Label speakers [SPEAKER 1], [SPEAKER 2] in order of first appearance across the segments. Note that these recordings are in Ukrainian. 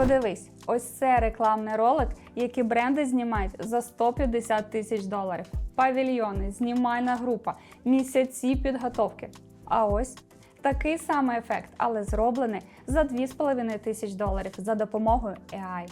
[SPEAKER 1] Подивись, ось це рекламний ролик, який бренди знімають за 150 тисяч доларів. Павільйони, знімальна група, місяці підготовки. А ось такий самий ефект, але зроблений за 2,5 тисяч доларів за допомогою AI.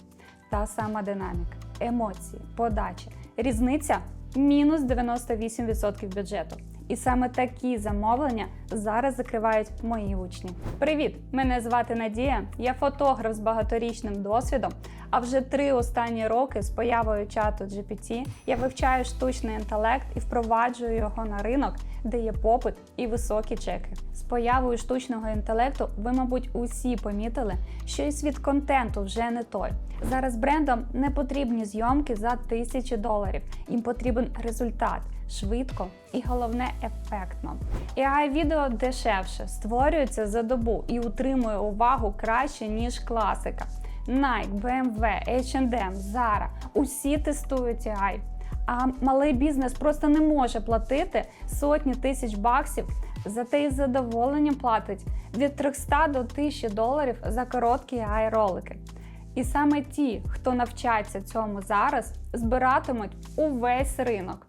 [SPEAKER 1] Та сама динаміка, емоції, подача. Різниця мінус 98% бюджету. І саме такі замовлення зараз закривають мої учні. Привіт! Мене звати Надія. Я фотограф з багаторічним досвідом. А вже три останні роки з появою чату GPT я вивчаю штучний інтелект і впроваджую його на ринок, де є попит і високі чеки. З появою штучного інтелекту ви, мабуть, усі помітили, що і світ контенту вже не той. Зараз брендам не потрібні зйомки за тисячі доларів. Їм потрібен результат швидко і головне ефектно. ai відео дешевше створюється за добу і утримує увагу краще ніж класика. Nike, BMW, H&M, Zara – усі тестують AI. А малий бізнес просто не може платити сотні тисяч баксів, зате із задоволенням платить від 300 до 1000 доларів за короткі ai ролики. І саме ті, хто навчаться цьому зараз, збиратимуть увесь ринок.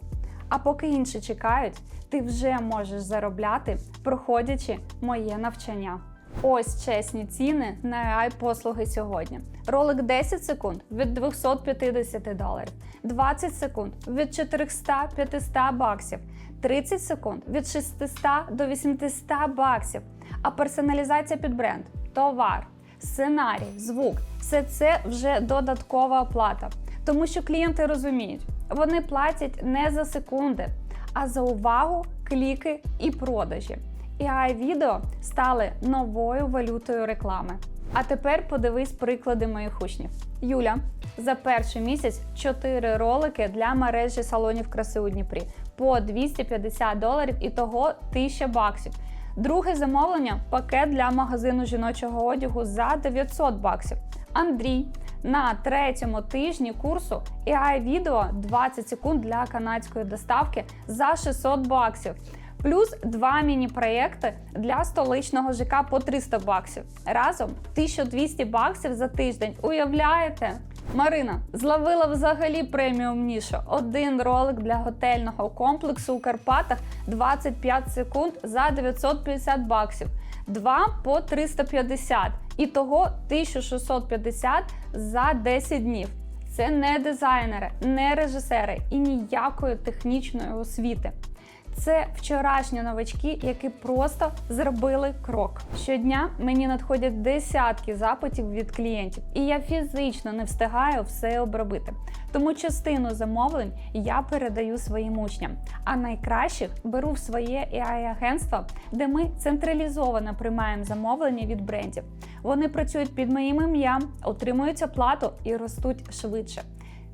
[SPEAKER 1] А поки інші чекають, ти вже можеш заробляти, проходячи моє навчання. Ось чесні ціни на ai послуги сьогодні. Ролик 10 секунд від 250 доларів, 20 секунд від 400-500 баксів, 30 секунд від 600 до 800 баксів. А персоналізація під бренд, товар, сценарій, звук все це вже додаткова оплата. Тому що клієнти розуміють, вони платять не за секунди, а за увагу, кліки і продажі. І відео стали новою валютою реклами. А тепер подивись приклади моїх учнів. Юля за перший місяць 4 ролики для мережі салонів краси у Дніпрі по 250 доларів і того 1000 баксів. Друге замовлення пакет для магазину жіночого одягу за 900 баксів. Андрій на третьому тижні курсу ai відео 20 секунд для канадської доставки за 600 баксів. Плюс два міні-проєкти для столичного ЖК по 300 баксів. Разом 1200 баксів за тиждень. Уявляєте? Марина зловила взагалі преміум нішу. Один ролик для готельного комплексу у Карпатах 25 секунд за 950 баксів. Два по 350. Ітого 1650 за 10 днів. Це не дизайнери, не режисери і ніякої технічної освіти. Це вчорашні новачки, які просто зробили крок. Щодня мені надходять десятки запитів від клієнтів, і я фізично не встигаю все обробити. Тому частину замовлень я передаю своїм учням, а найкращих беру в своє ai агентство де ми централізовано приймаємо замовлення від брендів. Вони працюють під моїм ім'ям, отримують оплату і ростуть швидше.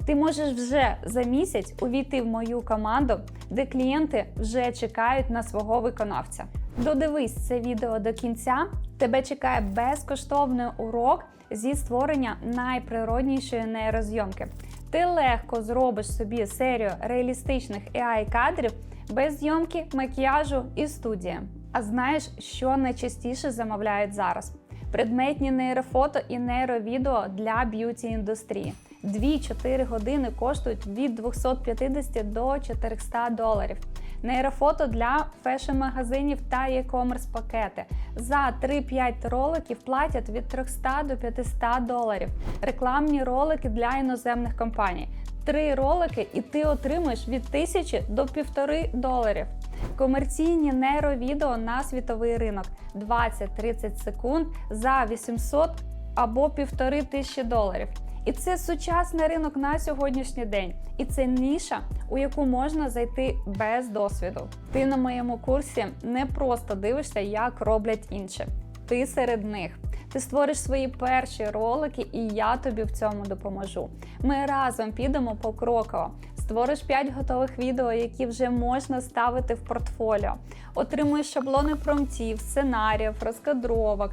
[SPEAKER 1] Ти можеш вже за місяць увійти в мою команду, де клієнти вже чекають на свого виконавця. Додивись це відео до кінця. Тебе чекає безкоштовний урок зі створення найприроднішої нейрозйомки. Ти легко зробиш собі серію реалістичних ai кадрів без зйомки, макіяжу і студії. А знаєш, що найчастіше замовляють зараз? Предметні нейрофото і нейровідео для б'юті індустрії. 2-4 години коштують від 250 до 400 доларів. Нейрофото для фешн-магазинів та e-commerce пакети. За 3-5 роликів платять від 300 до 500 доларів. Рекламні ролики для іноземних компаній. Три ролики, і ти отримуєш від 1000 до 1,5 доларів. Комерційні нейровідео на світовий ринок 20-30 секунд за 800 або 1500 доларів. І це сучасний ринок на сьогоднішній день. І це ніша, у яку можна зайти без досвіду. Ти на моєму курсі не просто дивишся, як роблять інші. Ти серед них. Ти створиш свої перші ролики, і я тобі в цьому допоможу. Ми разом підемо покроково. Створиш 5 готових відео, які вже можна ставити в портфоліо. Отримуєш шаблони промптів, сценаріїв, розкадровок.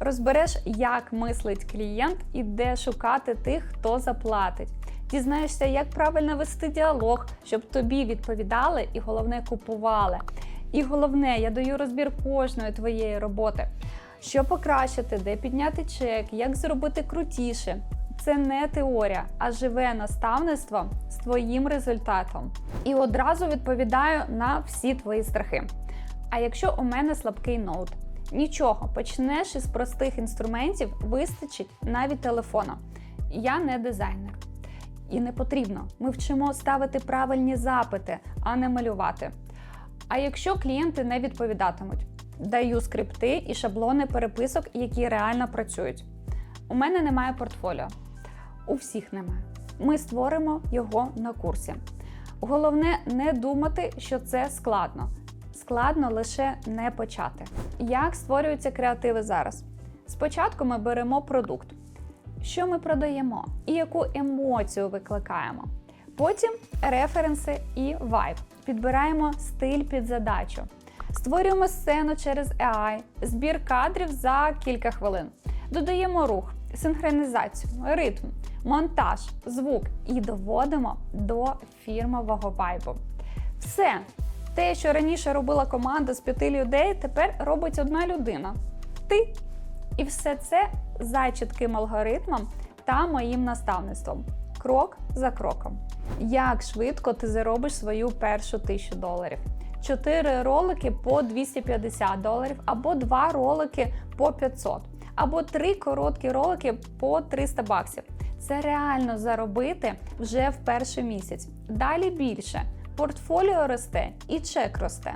[SPEAKER 1] Розбереш, як мислить клієнт і де шукати тих, хто заплатить. Дізнаєшся, як правильно вести діалог, щоб тобі відповідали і головне купували. І головне, я даю розбір кожної твоєї роботи. Що покращити, де підняти чек, як зробити крутіше. Це не теорія, а живе наставництво з твоїм результатом. І одразу відповідаю на всі твої страхи. А якщо у мене слабкий ноут? Нічого, почнеш із простих інструментів, вистачить навіть телефона. Я не дизайнер. І не потрібно. Ми вчимо ставити правильні запити, а не малювати. А якщо клієнти не відповідатимуть, даю скрипти і шаблони переписок, які реально працюють. У мене немає портфоліо. У всіх немає. Ми створимо його на курсі. Головне не думати, що це складно. Складно лише не почати. Як створюються креативи зараз? Спочатку ми беремо продукт, що ми продаємо і яку емоцію викликаємо. Потім референси і вайб. Підбираємо стиль під задачу. Створюємо сцену через AI, збір кадрів за кілька хвилин. Додаємо рух, синхронізацію, ритм, монтаж, звук і доводимо до фірмового вайбу. Все. Те, що раніше робила команда з п'яти людей, тепер робить одна людина. Ти. І все це за чітким алгоритмом та моїм наставництвом. Крок за кроком. Як швидко ти заробиш свою першу тисячу доларів? Чотири ролики по 250 доларів, або два ролики по 500, або три короткі ролики по 300 баксів. Це реально заробити вже в перший місяць. Далі більше. Портфоліо росте і чек росте.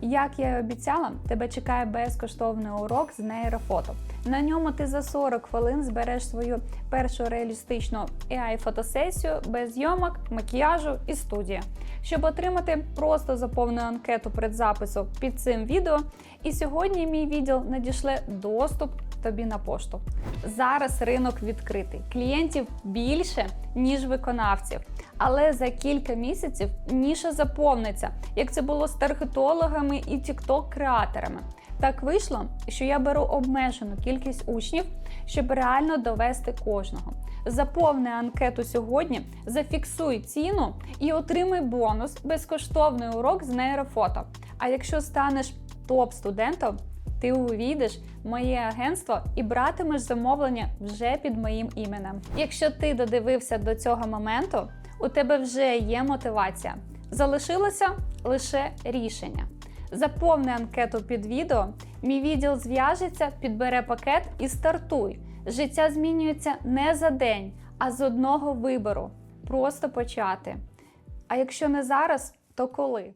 [SPEAKER 1] Як я і обіцяла, тебе чекає безкоштовний урок з нейрофото. На ньому ти за 40 хвилин збереш свою першу реалістичну AI-фотосесію без зйомок, макіяжу і студії. Щоб отримати, просто заповню анкету предзапису під цим відео. І сьогодні мій відділ надішле доступ тобі на пошту. Зараз ринок відкритий. Клієнтів більше, ніж виконавців. Але за кілька місяців ніша заповниться, як це було з таргетологами і тікток-креаторами. Так вийшло, що я беру обмежену кількість учнів, щоб реально довести кожного. Заповни анкету сьогодні, зафіксуй ціну і отримай бонус безкоштовний урок з нейрофото. А якщо станеш топ-студентом, ти увійдеш в моє агентство і братимеш замовлення вже під моїм іменем. Якщо ти додивився до цього моменту, у тебе вже є мотивація. Залишилося лише рішення. Заповни анкету під відео, мій відділ зв'яжеться, підбере пакет і стартуй. Життя змінюється не за день, а з одного вибору. Просто почати. А якщо не зараз, то коли?